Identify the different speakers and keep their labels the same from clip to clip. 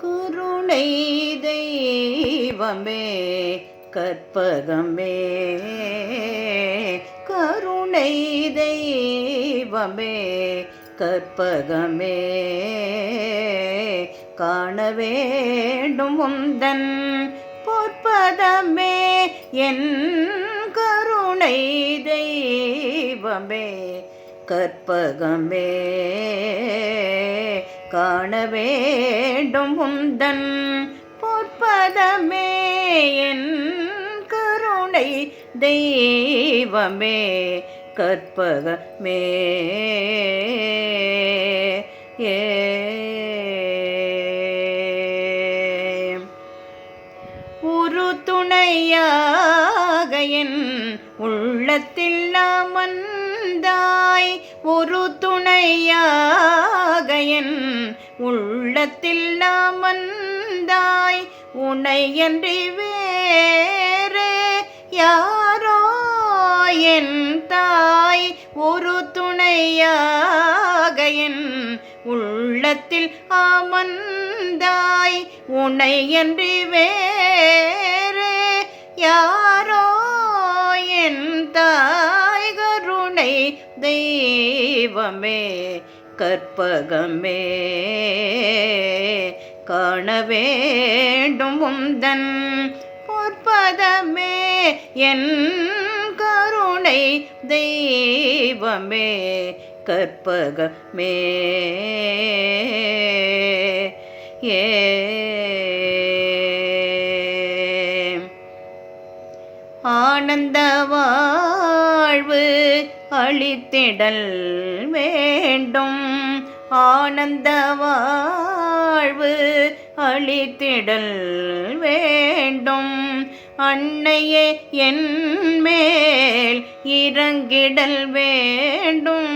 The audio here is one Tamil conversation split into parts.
Speaker 1: கருணை தெய்வமே கற்பகமே. கருணை தெய்வமே கற்பகமே. காண வேண்டும் உந்தன் பொற்பதமே என் கருணை தெய்வமே கற்பகமே. காண வேண்டும் உந்தன் பொற்பதமே என் கருணை. தெய்வமே கற்பகமே. ஏ. ஒரு துணையாக என் உள்ளத்தில் அமர்ந்தாய். ஒரு துணையாக என் உள்ளத்தில் நாம் அமர்ந்தாய் உனையன்றி வேறு யாரோ என் தாய் ஒரு துணையாக என் உள்ளத்தில் அமர்ந்தாய் உனையன்றி வேறு யாரோ என் தாய் கருணை தெய்வமே. கற்பகமே. காண வேண்டும் உந்தன் பொற்பதமே. என் கருணை தெய்வமே. கற்பகமே. ஏ. ஆனந்த வாழ்வு அளித்திடல் வேண்டும். ஆனந்த வாழ்வு அளித்திடல் வேண்டும். அன்னையே என் மேல் இறங்கிடல் வேண்டும்.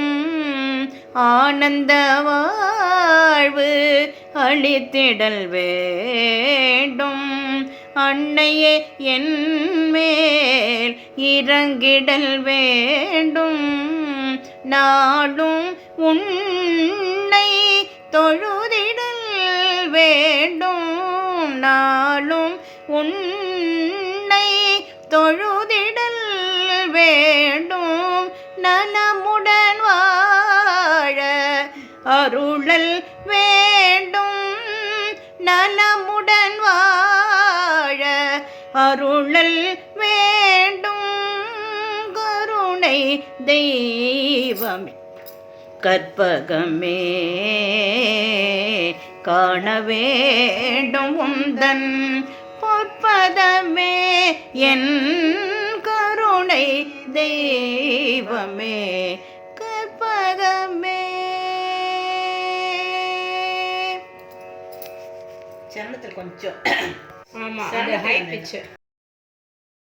Speaker 1: ஆனந்த வாழ்வு அளித்திடல் வேண்டும். அன்னையே என் மேல் இறங்கிடல் வேண்டும். நாடும் உன்னை தொழுதிடல் வேண்டும். நாளும் உன்னை தொழுதிடல் வேண்டும். நல அருளல் வேண்டும். நலமுடன் வாழ அருளல் வேண்டும். கருணை தெய்வமே கற்பகமே காண வேண்டும். உந்தன் பொற்பதமே என் கருணை தெய்வமே. சரணத்தில் கொஞ்சம்
Speaker 2: ஆமா அது ஹை பிச்